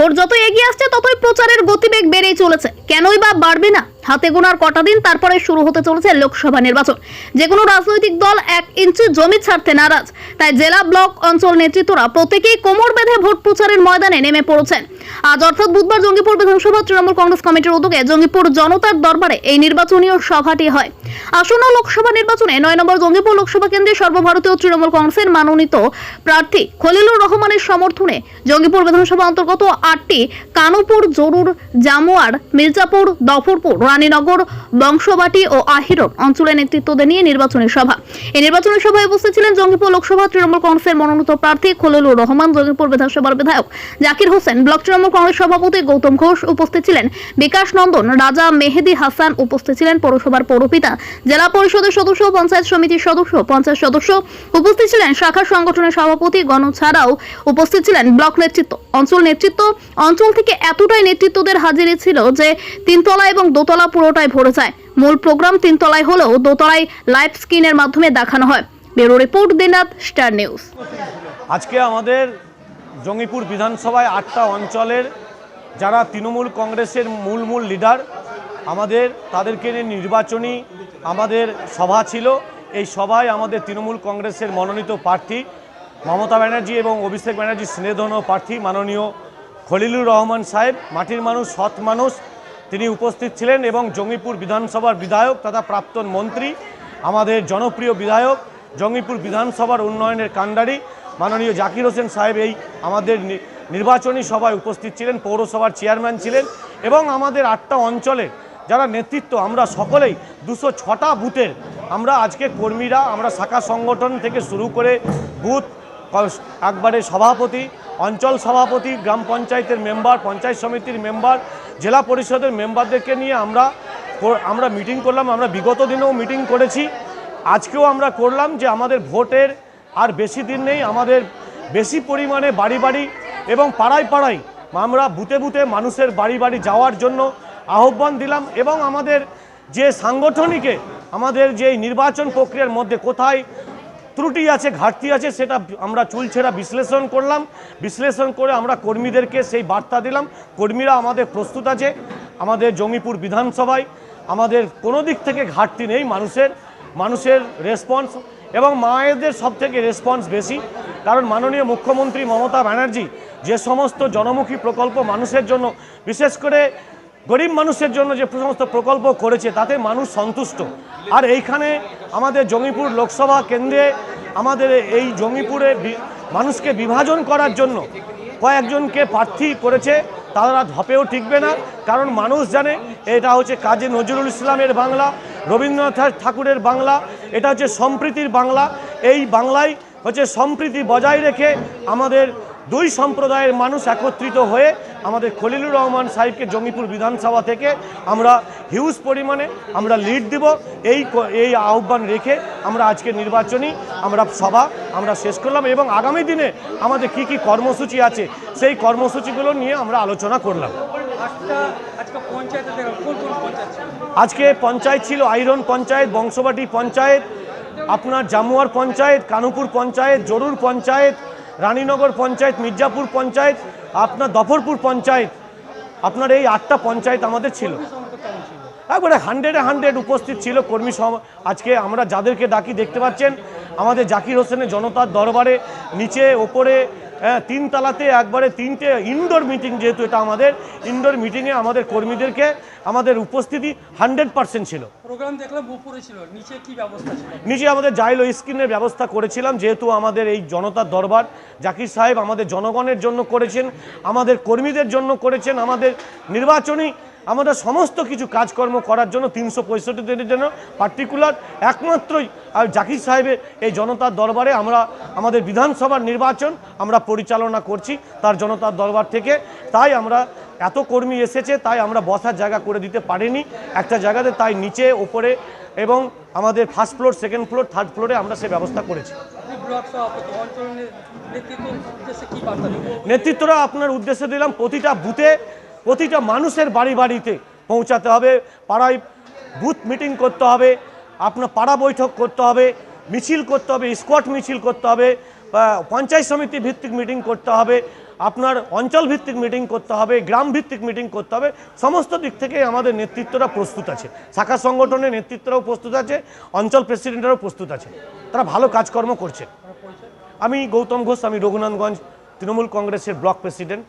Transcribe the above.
Vote যত এগিয়ে আসছে ততই প্রচারের গতিবেগ বেড়েই চলেছে। কেনই বা বাড়বে না? হাতে গোনার কটা দিন তারপরে শুরু হতে চলেছে লোকসভা নির্বাচন। যে কোনো রাজনৈতিক দল এক ইঞ্চি জমি ছাড়তে নারাজ। তাই জেলা ব্লক অঞ্চল নেতৃত্বরা প্রত্যেকেই কোমর বেঁধে ভোট প্রচারের ময়দানে নেমে পড়েছেন। আজ অর্থাৎ বুধবার জঙ্গিপুর বিধানসভা তৃণমূল কংগ্রেস কমিটির উদ্যোগে জঙ্গিপুর জনতার দরবারে এই নির্বাচনীয় সভাটি হয়। আসন্ন লোকসভা নির্বাচনে নয় নম্বর জঙ্গিপুর লোকসভা কেন্দ্রে সর্বভারতীয় তৃণমূল কংগ্রেসের মনোনীত প্রার্থী খলিলুর রহমানের সমর্থনে জঙ্গিপুর বিধানসভা অন্তর্গত আটটি কানুপুর, জরুর, জামুয়ার, মির্জাপুর, দফরপুর রানীনগর, বংশবাটি ও আহিরন অঞ্চলের নেতৃত্বদের নিয়ে নির্বাচনী সভা। এই নির্বাচনী সভায় উপস্থিত ছিলেন জঙ্গিপুর লোকসভা তৃণমূল কংগ্রেসের মনোনীত প্রার্থী খলিলুর রহমান, জঙ্গিপুর বিধানসভার বিধায়ক জাকির হোসেন। ব্লক তৃণমূল কংগ্রেস সভাপতি গৌতম ঘোষ উপস্থিত ছিলেন। বিকাশ নন্দন, রাজা মেহেদি হাসান উপস্থিত ছিলেন। পৌরসভার পৌরপিতা, জেলা পরিষদের সদস্য, পঞ্চায়েত সমিতির সদস্য, পঞ্চায়েত সদস্য উপস্থিত ছিলেন। শাখা সংগঠনের সভাপতি গণ ছাড়াও উপস্থিত ছিলেন। ব্লক নেতৃত্ব, অঞ্চল নেতৃত্ব, অঞ্চল থেকে এতটাই নেতৃত্বদের হাজিরি ছিল যে তিনতলা এবং দোতলা পুরোটাই ভরে যায়। মূল প্রোগ্রাম তিনতলায় হলেও দোতলায় লাইভ স্ক্রিনের মাধ্যমে দেখানো হয়। ব্যুরো রিপোর্ট দিনরাত, স্টার নিউজ। আজকে আমাদের জঙ্গিপুর বিধানসভায় আটটা অঞ্চলের যারা তৃণমূল কংগ্রেসের মূল মূল লিডার, আমাদের তাদেরকে নিয়ে নির্বাচনী আমাদের সভা ছিল। এই সভায় আমাদের তৃণমূল কংগ্রেসের মনোনীত প্রার্থী মমতা ব্যানার্জি এবং অভিষেক ব্যানার্জি স্নেহধন প্রার্থী মাননীয় খলিলুর রহমান সাহেব, মাটির মানুষ, সৎ মানুষ তিনি উপস্থিত ছিলেন এবং জঙ্গিপুর বিধানসভার বিধায়ক তথা প্রাক্তন মন্ত্রী, আমাদের জনপ্রিয় বিধায়ক, জঙ্গিপুর বিধানসভার উন্নয়নের কাণ্ডারি মাননীয় জাকির হোসেন সাহেব এই আমাদের নির্বাচনী সভায় উপস্থিত ছিলেন, পৌরসভার চেয়ারম্যান ছিলেন এবং আমাদের আটটা অঞ্চলে যারা নেতৃত্ব, আমরা সকলেই দুশো ছটা বুথের আমরা আজকে কর্মীরা, আমরা শাখা সংগঠন থেকে শুরু করে বুথ একবারে সভাপতি, অঞ্চল সভাপতি, গ্রাম পঞ্চায়েতের মেম্বার, পঞ্চায়েত সমিতির মেম্বার জেলা পরিষদের মেম্বারদেরকে নিয়ে আমরা আমরা মিটিং করলাম, আমরা বিগত দিনেও মিটিং করেছি। আজকেও আমরা করলাম যে আমাদের ভোটের আর বেশি দিন নেই, আমাদের বেশি পরিমাণে বাড়ি বাড়ি এবং পাড়ায় পাড়ায় আমরা বুতে বুতে মানুষের বাড়ি বাড়ি যাওয়ার জন্য আহ্বান দিলাম এবং আমাদের যে সাংগঠনিকে, আমাদের যে নির্বাচন প্রক্রিয়ার মধ্যে কোথায় ত্রুটি আছে, ঘাটতি আছে, সেটা আমরা চুলছেরা বিশ্লেষণ করলাম। বিশ্লেষণ করে আমরা কর্মীদেরকে সেই বার্তা দিলাম। কর্মীরা আমাদের প্রস্তুত আছে, আমাদের জঙ্গিপুর বিধানসভায়। আমাদের কোনো দিক থেকে ঘাটতি নেই, মানুষের মানুষের রেসপন্স এবং মায়েদের সব থেকে রেসপন্স বেশি। কারণ মাননীয় মুখ্যমন্ত্রী মমতা ব্যানার্জি যে সমস্ত জনমুখী প্রকল্প মানুষের জন্য, বিশেষ করে গরিব মানুষের জন্য যে সমস্ত প্রকল্প করেছে, তাতে মানুষ সন্তুষ্ট। আর এইখানে আমাদের জঙ্গিপুর লোকসভা কেন্দ্রে আমাদের এই জঙ্গিপুরে মানুষকে বিভাজন করার জন্য কয়েকজনকে প্রার্থী করেছে, তারা ধপেও টিকবে না। কারণ মানুষ জানে, এটা হচ্ছে কাজী নজরুল ইসলামের বাংলা, রবীন্দ্রনাথ ঠাকুরের বাংলা, এটা হচ্ছে সম্প্রীতির বাংলা। এই বাংলায় হচ্ছে সম্প্রীতি বজায় রেখে আমাদের দুই সম্প্রদায়ের মানুষ একত্রিত হয়ে আমাদের খলিলুর রহমান সাহেবকে জঙ্গিপুর বিধানসভা থেকে আমরা হিউজ পরিমাণে আমরা লিড দিব এই এই আহ্বান রেখে আমরা আজকে নির্বাচনী আমরা সভা আমরা শেষ করলাম এবং আগামী দিনে আমাদের কি কি কর্মসূচি আছে সেই কর্মসূচিগুলো নিয়ে আমরা আলোচনা করলাম? আজকে পঞ্চায়েত ছিল আইরন পঞ্চায়েত, বংশবাটি পঞ্চায়েত, আপনার জামুয়ার পঞ্চায়েত, কানুপুর পঞ্চায়েত, জরুর পঞ্চায়েত রানীনগর পঞ্চায়েত, মির্জাপুর পঞ্চায়েত, আপনার দফরপুর পঞ্চায়েত, আপনার এই আটটা পঞ্চায়েত আমাদের ছিল। একবারে হান্ড্রেডে হান্ড্রেড উপস্থিত ছিল কর্মী সম আজকে আমরা যাদেরকে ডাকি দেখতে পাচ্ছেন, আমাদের জাকির হোসেনের জনতার দরবারে, নিচে, ওপরে হ্যাঁ, তিনতলাতে একবারে তিনটে ইনডোর মিটিং যেহেতু এটা আমাদের ইনডোর মিটিংয়ে আমাদের কর্মীদেরকে আমাদের উপস্থিতি হান্ড্রেড পার্সেন্ট ছিল। প্রোগ্রাম দেখলাম উপরে ছিল নিচে কি ব্যবস্থা ছিল? নিচে আমাদের জাইলো স্ক্রিনের ব্যবস্থা করেছিলাম যেহেতু আমাদের এই জনতার দরবার জাকির সাহেব আমাদের জনগণের জন্য করেছেন আমাদের কর্মীদের জন্য করেছেন আমাদের নির্বাচনী আমাদের সমস্ত কিছু কাজকর্ম করার জন্য তিনশো পঁয়ষট্টি দিনের জন্য পার্টিকুলার একমাত্রই আর জাকির সাহেবের এই জনতার দরবারে আমরা, আমাদের বিধানসভার নির্বাচন আমরা পরিচালনা করছি তার জনতার দরবার থেকে। তাই আমরা, এত কর্মী এসেছে, তাই আমরা বসার জায়গা করে দিতে পারিনি। একটা জায়গাতে তাই নিচে, ওপরে এবং আমাদের first floor second floor third ফ্লোরে আমরা সে ব্যবস্থা করেছি। নেতৃত্বরা আপনার উদ্দেশ্যে দিলাম, প্রতিটা বুথে প্রতিটা মানুষের বাড়ি বাড়িতে পৌঁছাতে হবে, পাড়ায় বুথ মিটিং করতে হবে, আপনার পাড়া বৈঠক করতে হবে, মিছিল করতে হবে স্কোয়াড মিছিল করতে হবে পঞ্চায়েত সমিতি ভিত্তিক মিটিং করতে হবে, আপনার অঞ্চল ভিত্তিক মিটিং করতে হবে, গ্রাম ভিত্তিক মিটিং করতে হবে, সমস্ত দিক থেকে আমাদের নেতৃত্বরা প্রস্তুত আছে। শাখা সংগঠনের নেতৃত্বরাও প্রস্তুত আছে, অঞ্চল প্রেসিডেন্টরাও প্রস্তুত আছে। তারা ভালো কাজকর্ম করছে। আমি গৌতম ঘোষ, আমি রঘুনাথগঞ্জ তৃণমূল কংগ্রেসের ব্লক প্রেসিডেন্ট